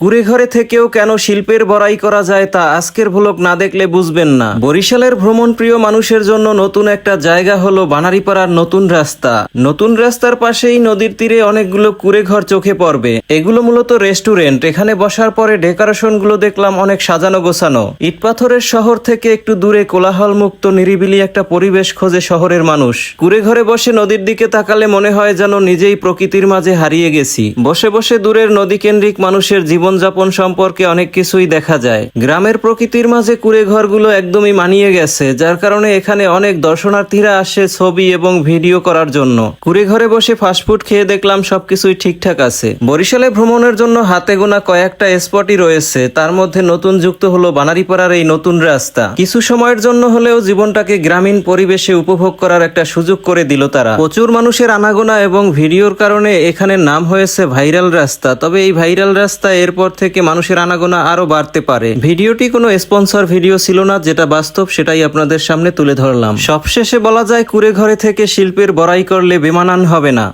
কুড়ে ঘরে থেকেও কেন শিল্পের বড়াই করা যায় তা আজকের ভ্লগ না দেখলে বুঝবেন না। বরিশালের ভ্রমণ প্রিয় মানুষের জন্য নতুন একটা জায়গা হলো বানারীপাড়ার নতুন রাস্তা। নতুন রাস্তার পাশেই নদীর তীরে অনেকগুলো কুড়ে ঘর চোখে পড়বে। এগুলো মূলত রেস্টুরেন্ট। এখানে বসার পরে ডেকোরেশনগুলো দেখলাম অনেক সাজানো গোছানো। ইটপাথরের শহর থেকে একটু দূরে কোলাহল মুক্ত নিরিবিলি একটা পরিবেশ খোঁজে শহরের মানুষ। কুড়ে ঘরে বসে নদীর দিকে তাকালে মনে হয় যেন নিজেই প্রকৃতির মাঝে হারিয়ে গেছি। বসে বসে দূরের নদী কেন্দ্রিক মানুষের জীবনযাপন সম্পর্কে অনেক কিছুই দেখা যায়। গ্রামের প্রকৃতির মাঝে কুড়ে ঘরগুলো একদমই মানিয়ে গেছে, যার কারণে এখানে অনেক দর্শনার্থীরা আসে ছবি এবং ভিডিও করার জন্য। কুড়ে ঘরে বসে ফাস্টফুড খেয়ে দেখলাম সবকিছুই ঠিকঠাক আছে। বরিশালে ভ্রমণের জন্য হাতে গোনা কয়েকটা স্পটই রয়েছে, তার মধ্যে নতুন যুক্ত হলো বানারীপাড়ার এই নতুন রাস্তা। কিছু সময়ের জন্য হলেও জীবনটাকে গ্রামীণ পরিবেশে উপভোগ করার একটা সুযোগ করে দিল তারা। প্রচুর মানুষের আনাগোনা এবং ভিডিওর কারণে এখানে নাম হয়েছে ভাইরাল রাস্তা, তবে এই ভাইরাল রাস্তা এরপর থেকে মানুষের আনাগোনা আরও বাড়তে পারে। ভিডিওটি কোনো স্পন্সর ভিডিও ছিল না, যেটা বাস্তব সেটাই আপনাদের সামনে তুলে ধরলাম। সবশেষে বলা যায় কুড়ে ঘরে থেকে শিল্পের বড়াই করলে বেমানান হবে না।